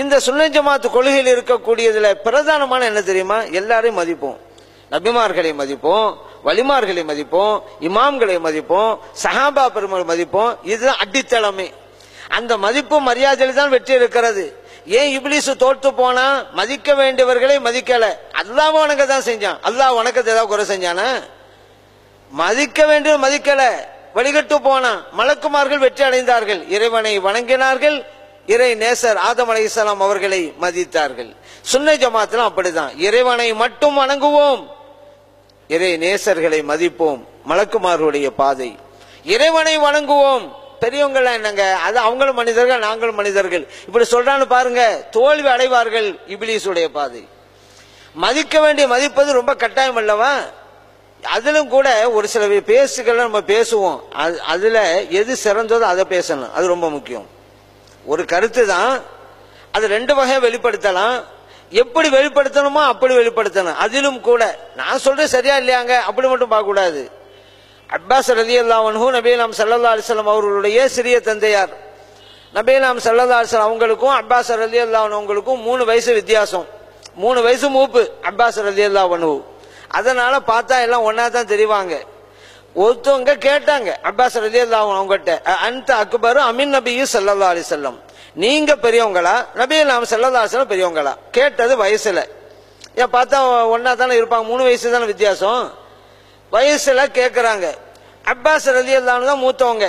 இந்த சுன்ன ஜமாத்து கொள்கையில் இருக்கக்கூடியதுல பிரதானமான என்ன தெரியுமா? எல்லாரையும் மதிப்போம். நபிமார்களை மதிப்போம் வலிமார்களை மதிப்போம் இமாம்களை மதிப்போம் சஹாபா பெருமாள் மதிப்போம். இதுதான் அடித்தளமே. அந்த மதிப்பு மரியாதையில் தான் வெற்றி இருக்கிறது ஏன் இப்லீஸ் தோற்று போனா மதிக்க வேண்டியவர்களை மதிக்கல? அல்லாஹ் உனக்கு தான் செஞ்சான். அல்லா உனக்கு ஏதாவது குறை செஞ்சானா? மதிக்க வேண்டிய மதிக்கல. வழிகட்டு போனான் மலக்குமார்கள் வெற்றி அடைந்தார்கள். இறைவனை வணங்கினார்கள். இறை நேசர் ஆதம் அலைஹிஸ்ஸலாம் அவர்களை மதித்தார்கள். சுன்னை ஜமாத்திலும் அப்படிதான் இறைவனை மட்டும் வணங்குவோம். இறை நேசர்களை மதிப்போம். மலக்குமார்களுடைய பாதை. இறைவனை வணங்குவோம். பெரியவங்கள என்னங்க? அது அவங்களும் மனிதர்கள் நாங்களும் மனிதர்கள். இப்படி சொல்றான்னு பாருங்க. தோல்வி அடைவார்கள் இபிலிசுடைய பாதை. மதிக்க வேண்டிய மதிப்பது ரொம்ப கட்டாயம் அல்லவா? அதிலும் கூட ஒரு சில பேசுகளை நம்ம பேசுவோம். அது- அதுல எது சிறந்ததோ அதை பேசணும் அது ரொம்ப முக்கியம். ஒரு கருத்து தான். அது ரெண்டு வகையை வெளிப்படுத்தலாம். எப்படி வெளிப்படுத்தணுமோ அப்படி வெளிப்படுத்தணும். அதிலும் கூட நான் சொல்றது சரியா இல்லையாங்க? அப்படி மட்டும் பார்க்க கூடாது அப்பாஸ் ரதி அல்லாவன்ஹூ நபீலாம் சல்லா அலிஸ்லாம் அவர்களுடைய சிறிய தந்தையார். நபீலாம் சல்லா அலிஸ்லாம் அவங்களுக்கும் அப்பாஸ் ரதி அல்லாவனுங்களுக்கும் மூணு வயசு வித்தியாசம். மூணு வயசு மூப்பு அப்பாஸ் ரதி அல்லாவனு அதனால பார்த்தா எல்லாம் ஒன்னா தான் தெரிவாங்க. ஒருத்தவங்க கேட்டாங்க அப்பாஸ் ரதி அல்லாஹ் அவங்ககிட்ட அந்த அக்பர் அமீன் நபியும் சல்லா அலிசல்லம் நீங்க பெரியவங்களா? நபி நாம் செல்லல்லா செல்லம் பெரியவங்களா? கேட்டது வயசுல. ஏன் பார்த்தா ஒன்னா தானே இருப்பாங்க மூணு வயசு தானே வித்தியாசம்? வயசுல கேட்குறாங்க அப்பாஸ் ரதி தான் மூத்தவங்க.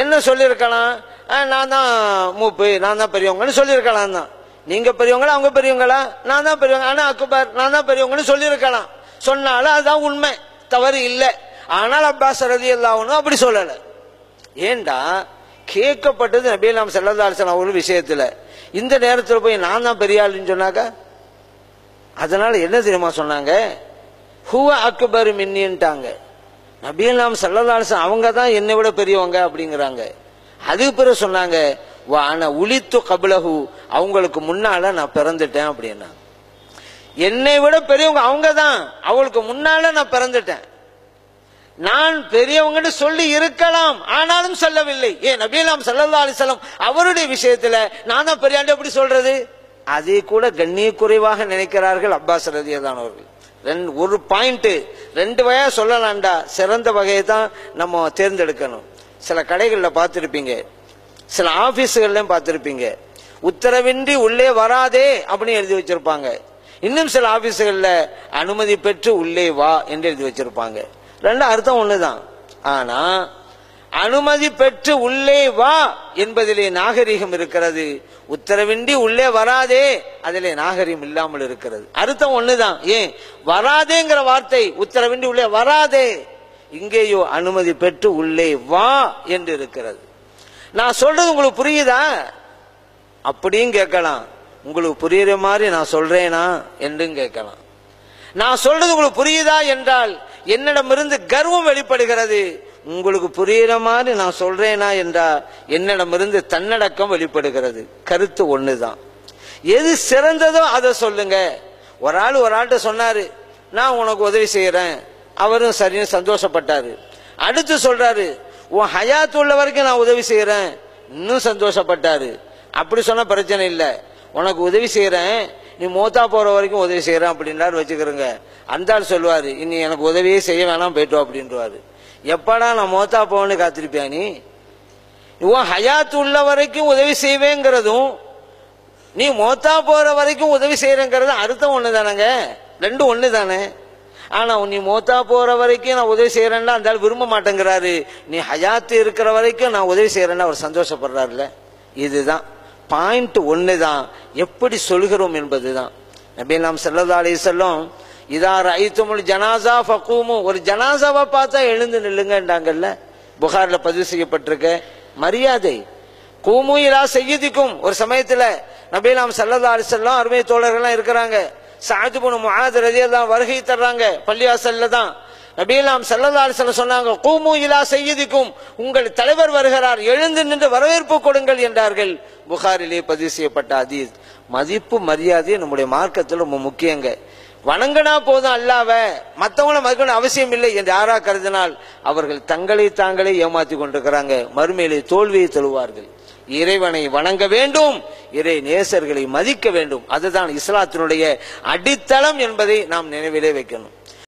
என்ன சொல்லியிருக்கலாம் நான் தான் மூப்பு நான் தான் பெரியவங்கன்னு சொல்லியிருக்கலாம் தான். நீங்க பெரியவங்களா? அவங்க பெரியவங்களா? நான் தான் பெரியவங்க ஆனா அக்பர் நான் தான் பெரியவங்கன்னு சொல்லியிருக்கலாம். சொன்னாலும் அதுதான் உண்மை. தவறு இல்லை. ஆனால் அப்பாஸ் ரதி அப்படி சொல்லலை. ஏண்டா? கேட்கப்பட்டது நபீலாம் நாம் செல்லதாசன் அவர்கள் விஷயத்துல. இந்த நேரத்தில் போய் நான் தான் பெரிய ஆளுன்னு சொன்னாக்கா? அதனால என்ன தெரியுமா சொன்னாங்க? ஹுவ அக்பர் மின்னின்ட்டாங்க. நபியல்லாம் செல்லதாசன் அவங்க தான் என்னை விட பெரியவங்க அப்படிங்கிறாங்க. அதுக்கு பிறகு சொன்னாங்க ஆனா உளித்து கபிலஹு. அவங்களுக்கு முன்னால நான் பிறந்துட்டேன் அப்படின்னா. என்னை விட பெரியவங்க அவங்க தான். அவங்களுக்கு முன்னால நான் பிறந்துட்டேன். நான் பெரியவங்கன்னு சொல்லி இருக்கலாம். ஆனாலும் சொல்லவில்லை. ஏன் நபீலாம் சல்லா அலிசலம் அவருடைய விஷயத்துல நான் தான் பெரியாண்டு எப்படி சொல்றது? அதை கூட கண்ணிய குறைவாக நினைக்கிறார்கள் அப்பாஸ் ரதியதானவர்கள் ரெண்டு ஒரு பாயிண்ட் ரெண்டு வகையா சொல்லலாம்டா. சிறந்த வகையை தான் நம்ம தேர்ந்தெடுக்கணும். சில கடைகளில் பார்த்துருப்பீங்க. சில ஆபீஸுகள்லையும் பார்த்துருப்பீங்க. உத்தரவின்றி உள்ளே வராதே அப்படின்னு எழுதி வச்சிருப்பாங்க. இன்னும் சில ஆபீஸுகளில் அனுமதி பெற்று உள்ளே வா என்று எழுதி வச்சிருப்பாங்க. ரெண்டு அர்த்தம் ஒண்ணுதான். ஆனா அனுமதி பெற்று உள்ளே வா என்பதிலே நாகரிகம் இருக்கிறது. உத்தரவின்றி உள்ளே வராதே அதிலே நாகரிகம் இல்லாமல் இருக்கிறது. அர்த்தம் ஒண்ணுதான். ஏன்? வராதேங்கிற வார்த்தை உத்தரவின்றி உள்ளே வராதே. இங்கேயோ அனுமதி பெற்று உள்ளே வா என்று இருக்கிறது. நான் சொல்றது உங்களுக்கு புரியுதா? அப்படியும் கேட்கலாம். உங்களுக்கு புரியுற மாதிரி நான் சொல்றேனா? என்றும் கேட்கலாம். நான் சொல்றது உங்களுக்கு புரியுதா என்றால் என்னிடமிருந்து கர்வம் வெளிப்படுகிறது. உங்களுக்கு புரியுற மாதிரி நான் சொல்றேனா என்றால் என்னிடமிருந்து தன்னடக்கம் வெளிப்படுகிறது. கருத்து ஒண்ணுதான். எது சிறந்ததோ அதை சொல்லுங்க. ஒரு ஆள் ஒரு ஆள்கிட்ட சொன்னாரு நான் உனக்கு உதவி செய்யறேன். அவரும் சரின்னு சந்தோஷப்பட்டாரு. அடுத்து சொல்றாரு உன் ஹயாத் உள்ள வரைக்கும் நான் உதவி செய்யறேன். இன்னும் சந்தோஷப்பட்டாரு. அப்படி சொன்ன பிரச்சனை இல்லை. உனக்கு உதவி செய்யறேன். நீ மூத்தா போற வரைக்கும் உதவி செய்யறேன் அப்படின்றாரு வச்சுக்கிறோங்க. அந்தாள் சொல்லுவார் சொல்லுவாரு இனி எனக்கு உதவியே செய்ய வேணாம் போயிட்டோம் வா எப்படா நான் மூத்தா போவேன்னு காத்திருப்பியா நீ? உன் ஹயாத் உள்ள வரைக்கும் உதவி செய்வேங்கிறதும் நீ மோத்தா போற வரைக்கும் உதவி செய்யறங்கிறது அர்த்தம் ஒன்று தானேங்க. ரெண்டும் ஒன்று தானே. ஆனா நீ மோத்தா போற வரைக்கும் நான் உதவி செய்யறேன்னா அந்த ஆள் விரும்ப மாட்டேங்கிறாரு. நீ ஹயாத்து இருக்கிற வரைக்கும் நான் உதவி செய்யறேன்னா அவர் சந்தோஷப்படுறாருல இதுதான். பாயிண்ட் ஒன்று தான். எப்படி சொல்கிறோம் என்பதுதான். நபி நாம் செல்லதா அலி செல்லும் இதா ரைத்துமுல் ஜனாசா ஃபக்கூமு ஒரு ஜனாசாவை பார்த்தா எழுந்து நில்லுங்கன்றாங்கல்ல. புகாரில் பதிவு செய்யப்பட்டிருக்க. மரியாதை. கூமு இலா செய்யதிக்கும் ஒரு சமயத்தில் நபீலாம் சல்லல்லா அலிசல்லாம் அருமை தோழர்கள்லாம் இருக்கிறாங்க. சாஜிபுன் புனு முஆத் வருகை தர்றாங்க. பள்ளிவாசல்ல தான். நபீலாம் சல்லல்லா சொன்னாங்க கூமு இலா செய்யதிக்கும் உங்கள் தலைவர் வருகிறார் எழுந்து நின்று வரவேற்பு கொடுங்கள் என்றார்கள். புகாரிலே பதிவு செய்யப்பட்ட அதீத் மதிப்பு மரியாதை நம்முடைய மார்க்கத்தில் ரொம்ப முக்கியங்க. வணங்கினா போதும் அல்லாவ மற்றவங்களை மதிக்கணும் அவசியம் இல்லை என்று யாரா கருதினால் அவர்கள் தங்களை தாங்களே ஏமாத்தி கொண்டிருக்கிறாங்க. மறுமையிலே தோல்வியை தழுவார்கள். இறைவனை வணங்க வேண்டும் இறை நேசர்களை மதிக்க வேண்டும். அதுதான் இஸ்லாத்தினுடைய அடித்தளம் என்பதை நாம் நினைவிலே வைக்கணும்.